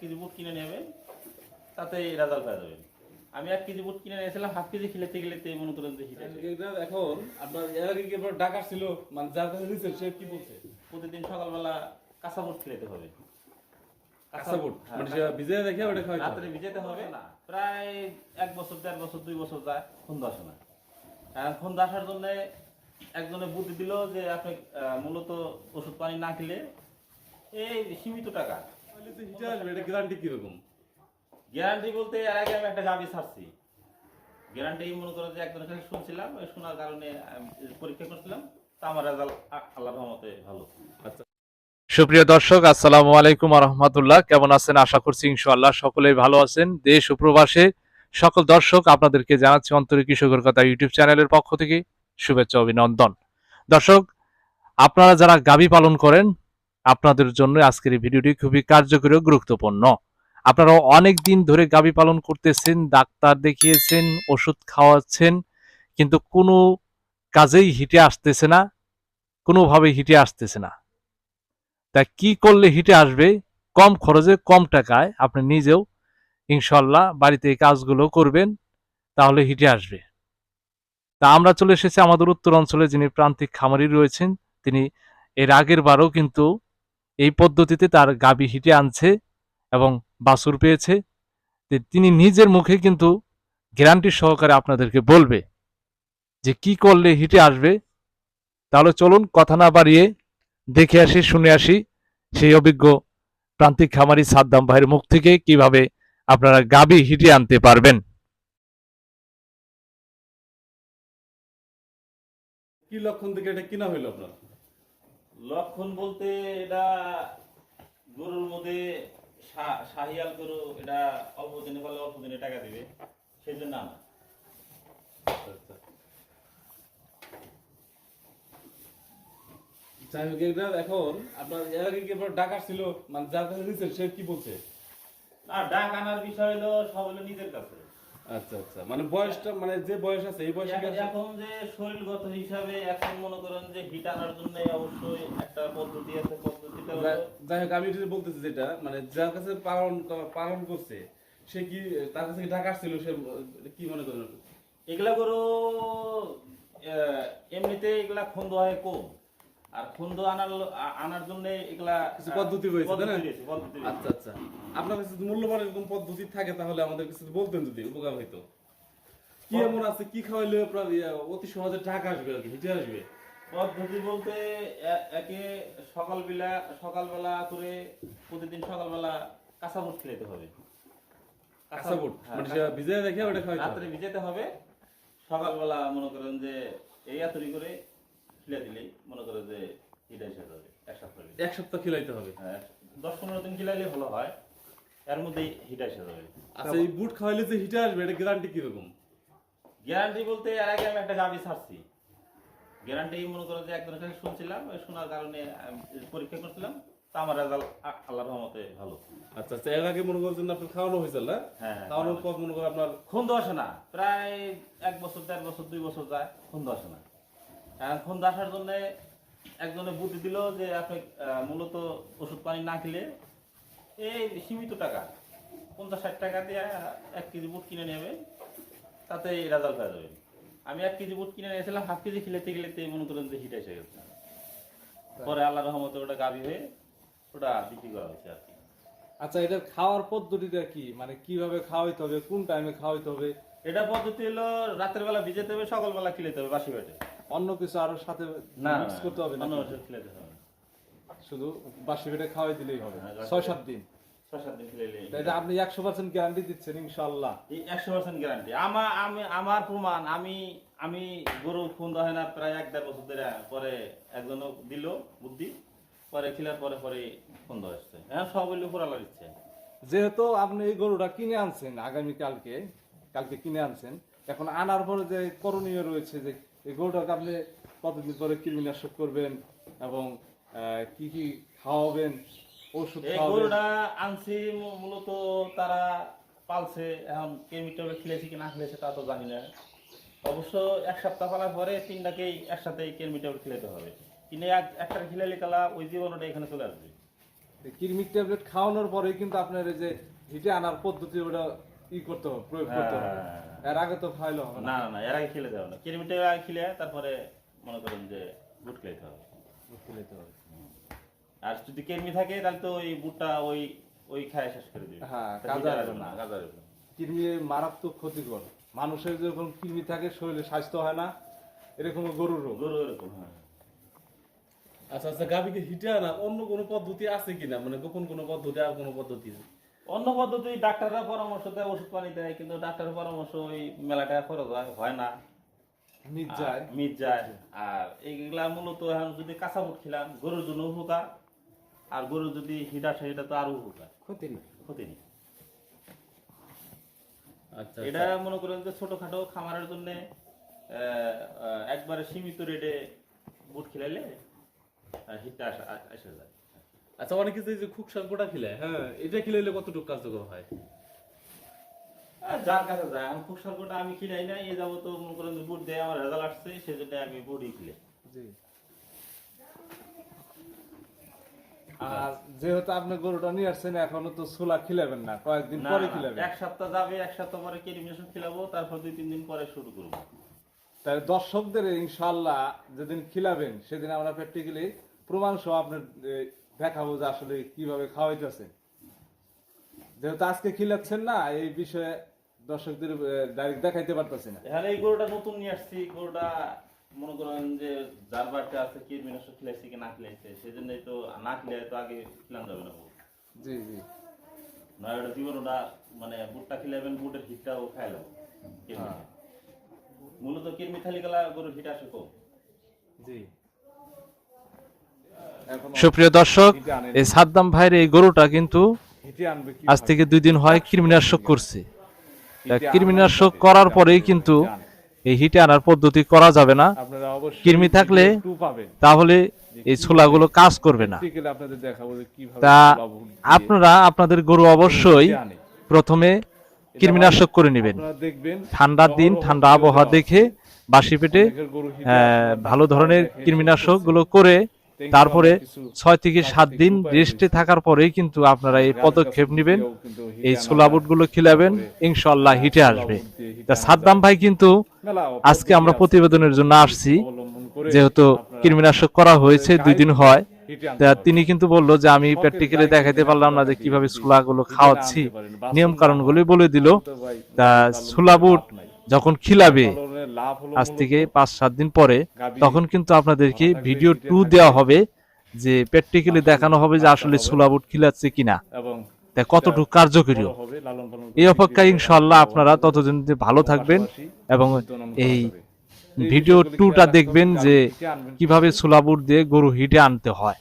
KG বুট কিনে নেবেন তাতে রেজাল্ট পেয়ে যাবেন আমি এক কেজি বুট কিনে নিয়েছিলাম হাফ কেজি খেলেতে গেলেতে মনে করেন যে এখন আপনার এর আগে কি আপনার ডাকার ছিল মানে যার কাছে দিচ্ছেন সে কি বলছে? প্রতিদিন সকালবেলা কাঁচা বুট খেলেতে হবে। কাঁচা বুট? মানে কাঁচা ভিজে দেখে ওটা খাওয়াইতে রাত্রে ভিজেতে হবে। না। প্রায় এক বছর দেড় বছর দুই বছর যায় খুন্দ আসে না। এখন খুন্দ আসার জন্য একজনে বুদ্ধি দিল যে আপনি মূলত ওষুধ পানি না খেলে এই সীমিত টাকা। তাহলে হিটে আসবে এটা গ্যারান্টি কীরকম? গ্যারান্টি বলতে এর আগে আমি একটা গাবি ছাড়ছি। গ্যারান্টি মনে করো যে একজনের কাছে শুনছিলাম ওই শোনার কারণে পরীক্ষা করছিলাম তা আমার রেজাল্ট আল্লাহর রহমতে ভালো। আচ্ছা। সুপ্রিয় দর্শক আসসালামু আলাইকুম রহমতুল্লাহ কেমন আছেন? আশা করছি ইনশাআল্লাহ সকলেই ভালো আছেন। দেশ ও প্রবাসে সকল দর্শক আপনাদেরকে জানাচ্ছি অন্তরিক কৃষকের কথা ইউটিউব চ্যানেলের পক্ষ থেকে শুভেচ্ছা অভিনন্দন। দর্শক আপনারা যারা গাবি পালন করেন আপনাদের জন্য আজকের এই ভিডিওটি খুবই কার্যকরী ও গুরুত্বপূর্ণ। আপনারা অনেক দিন ধরে গাবি পালন করতেছেন, ডাক্তার দেখিয়েছেন, ওষুধ খাওয়াচ্ছেন, কিন্তু কোনো কাজেই হিটে আসতেছে না কোনোভাবে হিটে আসতেছে না। তা কি করলে হিটে আসবে? কম খরচে, কম টাকায় আপনি নিজেও ইনশাল্লাহ বাড়িতে এই কাজগুলো করবেন, তাহলে হিটে আসবে। তা আমরা চলে এসেছি আমাদের উত্তর অঞ্চলে যিনি প্রান্তিক খামারি রয়েছেন, তিনি এর আগের বারও কিন্তু এই পদ্ধতিতে তার গাবি হিটে আনছে এবং বাছুর পেয়েছে। তিনি নিজের মুখে কিন্তু গ্যারান্টি সহকারে আপনাদেরকে বলবে যে কি করলে হিটে আসবে। তাহলে চলুন কথা না বাড়িয়ে দেখে আসি, শুনে আসি সেই অভিজ্ঞ প্রান্তিক খামারি সাদ্দাম ভাইয়ের মুখ থেকে কীভাবে আপনারা গাবি হিটে আনতে পারবেন। কি লক্ষণ থেকে এটা কিনা হইল আপনার? লক্ষণ বলতে এটা গরুর মধ্যে শাহিয়াল গরু এটা অল্প দিনে বলে অল্প দিনে টাকা দিবে সেই জন্য আনা। আচ্ছা যাই হোক এখন আপনার এর আগে কি ডাকার ছিল মানে যার কাছে দিচ্ছেন সে কি বলছে? না ডাক আনার বিষয় হলো সব হলো নিজের কাছে। আচ্ছা আচ্ছা। মানে বয়সটা মানে যে বয়স আছে এই বয়সে এখন- যে শরীরগত হিসাবে এখন মনে করেন যে হিট আনার জন্য অবশ্যই একটা পদ্ধতি আছে পদ্ধতিটা যাই- হোক আমি এটা বলতেছি যেটা মানে যার কাছে পালন পালন করছে সে কি তার কাছে কি ডাকার ছিল সে কি মনে করেন? এগুলা আহ, এমনিতে এগুলা খন্দ হয় কম। আর খন্দ আনার আনার জন্য এগুলা কিছু পদ্ধতি রয়েছে। আচ্ছা আচ্ছা। আপনার কাছে মূল্যবান এরকম পদ্ধতি থাকে তাহলে আমাদের কিছু বলতেন যদি উপকার হইতো। কি এমন আছে? কি খাওয়াইলে আপনার অতি সহজে টাকা আসবে আর কি হিটে আসবে? পদ্ধতি বলতে একে সকালবেলা সকালবেলা করে প্রতিদিন সকালবেলা কাঁচা বুট খেতে হবে। কাঁচা বুট হ্যাঁ, মানে ভিজে দেখে ওটা রাত্রে। ভিজাতে হবে। সকালবেলা মনে করেন যে এই আতরি করে খিলে দিলেই মনে করেন যে হিট এসে যাবে এক সপ্তাহ এক সপ্তাহ খিলাইতে হবে। হ্যাঁ, দশ পনেরো দিন খিলাইলে ভালো হয় এর হিট এসে যাবে আচ্ছা এই বুট খাওয়াইলে যে হিটে আসবে এটা গ্যারান্টি কীরকম? গ্যারান্টি বলতে এর আগে আমি একটা গাবি ছাড়ছি। গ্যারান্টি মনে করো যে একজনের কাছে শুনছিলাম ওই শোনার কারণে পরীক্ষা করছিলাম তা আমার রেজাল্ট আল্লাহর রহমতে ভালো। আচ্ছা আচ্ছা এর আগে মনে করছেন আপনার খাওয়ানো হয়েছিল না? হ্যাঁ খাওয়ানোর পর মনে করেন আপনার খুন্দ আসে না প্রায় এক বছর দেড় বছর দুই বছর যায় খুন্দ আসে না। এখন খুন্দ আসার জন্য একজনে বুদ্ধি দিল যে আপনি মূলত ওষুধ পানি না খেলে এই সীমিত টাকা পঞ্চাশ ষাট টাকা দিয়ে এক কেজি বুট কিনে নেবে তাতে রেজাল্ট হয়ে যাবে। আমি এক কেজি বুট কিনে নিয়েছিলাম হাফ কেজি খেলেতে গেলেতে মনে করেন যে হিট এসে গেছে। পরে আল্লাহ রহমতে ওটা গাভী হয়ে ওটা বিক্রি করা হয়েছে আর কি। আচ্ছা এটার খাওয়ার পদ্ধতিটা কি? মানে কীভাবে খাওয়াইতে হবে কোন টাইমে খাওয়াইতে হবে? এটা পদ্ধতি হলো রাতের বেলা ভিজাতে হবে সকালবেলা খেলেতে হবে বাসি পেটে। অন্য কিছু আরও সাথে মিক্স করতে হবে না। শুধু বাসি পেটে খাওয়াই দিলেই হবে। হ্যাঁ, ছয় সাত দিন। আপনি একশো পার্সেন্ট গ্যারান্টি দিচ্ছেন ইনশাল্লাহ একশো পার্সেন্ট গ্যারান্টি আমার আমি আমার প্রমাণ আমি আমি গরু ফোন হয় না প্রায় এক দেড় বছর ধরে পরে একজন দিল বুদ্ধি পরে খিলার পরে পরে ফোন আসছে। হ্যাঁ সব হইলে আল্লাহর ইচ্ছে। যেহেতু আপনি এই গরুটা কিনে আনছেন আগামী কালকে কালকে কিনে আনছেন এখন আনার পরে যে করণীয় রয়েছে যে এই গরুটাকে আপনি কতদিন পরে কৃমিনাশক করবেন এবং কি কি খাওয়াবেন ওষুধ গরুটা আনছি মূলত তারা পালছে এখন কেমিক্যাল খেলেছে কি না খেলেছে তা তো জানি না। অবশ্য এক সপ্তাহ পালার পরে তিনটাকেই একসাথে কেমিক্যাল খেলাতে হবে। এক একটা খিলালি কালা ওই জীবনটা এখানে চলে আসবে। কৃমিক ট্যাবলেট খাওয়ানোর পরে কিন্তু আপনার এই যে হিটে আনার পদ্ধতি ওটা ই করতে হবে প্রয়োগ করতে হবে। হ্যাঁ। এর আগে তো খাইলে হবে না। না না না এর আগে খেলে যাবে না। কিরমিটা আগে খেলে তারপরে মনে করেন যে বুট হবে। খেলাইতে হবে। আর যদি কেরমি থাকে তাহলে তো ওই বুটটা ওই ওই খায় শেষ করে দিবে। হ্যাঁ, কাজে না। না কাজে না। কৃমি মারাত্মক ক্ষতিকর। মানুষের যখন কৃমি থাকে শরীরে স্বাস্থ্য হয় না এরকম গরুর রোগ। গরু এরকম হ্যাঁ। আচ্ছা আচ্ছা গাভীকে হিটে আনার অন্য কোনো পদ্ধতি আছে কিনা? মানে গোপন কোনো পদ্ধতি আর কোনো পদ্ধতি অন্য পদ্ধতি ডাক্তাররা পরামর্শ দেয় ওষুধ পানি দেয় কিন্তু ডাক্তারের পরামর্শ ওই মেলা টাকা খরচ হয় হয় না। নিজ যায়। মিট যায়। আর এইগুলা মূলত এখন যদি কাঁচা বুট খেলাম গরুর জন্য উপকার। আর গরুর যদি হিট আসে এটা তো আরও উপকার। ক্ষতি নেই। ক্ষতি নেই। আচ্ছা এটা মনে করেন যে ছোটখাটো খামারের জন্য একবারে সীমিত রেটে বুট খেলাইলে হিটটা আসা আসা যায়। আচ্ছা অনেকে যে খুব সাঙ্কোটা খিলে হ্যাঁ এটা খিলাইলে কতটুকু কার্যকর হয়? যার কাছে যায় আমি আমি খিলাই না এই যাব তো মনে করেন বুট দেয় আমার রেজাল্ট আসছে সেজন্য আমি বুটই খিলে জি। আর যেহেতু আপনি গরুটা নিয়ে আসছেন এখনও তো ছোলা খিলাবেন না কয়েকদিন পরে খিলাবেন। এক সপ্তাহ যাবে এক সপ্তাহ পরে কেরিমিনেশন খিলাবো তারপর দুই তিন দিন পরে শুরু করব। তাই দর্শকদের ইনশাল্লাহ যেদিন খিলাবেন সেদিন আমরা প্র্যাকটিক্যালি প্রমাণ সহ আপনার এ, দেখাবো যে আসলে কীভাবে খাওয়াইতেছেন যেহেতু আজকে খিলাচ্ছেন না এই বিষয়ে দর্শকদের ডাইরেক্ট দেখাইতে পারতেছি না। এখানে এই গরুটা নতুন নিয়ে আসছি। গরুটা মনে করেন যে যার বাড়িতে আছে কেরিমিনেশন খিলাইছে কি না খিলাইছে সেজন্যই তো না খিলাই তো আগে খিলান যাবে না জি জি। না ওটা জীবন ওটা মানে বুটটা খিলাবেন বুটের হিটটাও খাইলাম হ্যাঁ। মূলত কিরমি খালি গেলা গরুর হিট আসে কম। জি। সুপ্রিয় দর্শক এই সাদ্দাম ভাইয়ের এই গরুটা কিন্তু আজ থেকে দুই দিন হয় কৃমিনাশক করছে। কৃমিনাশক করার পরেই কিন্তু এই হিটে আনার পদ্ধতি করা যাবে না। কৃমি থাকলে তাহলে এই ছোলাগুলো কাজ করবে না। তা আপনারা আপনাদের গরু অবশ্যই প্রথমে কৃমিনাশক করে নেবেন। ঠান্ডার দিন ঠান্ডা আবহাওয়া দেখে বাসি পেটে আসে, ভালো ধরনের কৃমিনাশকগুলো করে তারপরে ছয় থেকে সাত দিন রেস্টে থাকার পরেই কিন্তু আপনারা এই পদক্ষেপ নেবেন। এই ছোলা বুটগুলো খিলাবেন ইনশাল্লাহ হিটে আসবে। তা সাদ্দাম ভাই কিন্তু আজকে আমরা প্রতিবেদনের জন্য আসছি। যেহেতু কৃমিনাশক করা হয়েছে দুই দিন হয়। তা তিনি কিন্তু বলল যে আমি প্র্যাকটিক্যালি দেখাতে পারলাম না যে কীভাবে ছোলাগুলো খাওয়াচ্ছি নিয়ম কারণগুলোই বলে দিল। তো ছোলা বুট। যখন খিলাবে আজ থেকে পাঁচ সাত দিন পরে তখন কিন্তু আপনাদেরকে ভিডিও টু দেওয়া হবে যে প্র্যাকটিক্যালি দেখানো হবে যে আসলে ছোলা বুট খিলাচ্ছে কিনা। তা কতটুকু কার্যকরী? এই অপেক্ষায় ইনশাল্লাহ আপনারা ততদিন ভালো থাকবেন এবং এই ভিডিও টুটা দেখবেন যে কীভাবে ছোলা বুট দিয়ে গরু হিটে আনতে হয়।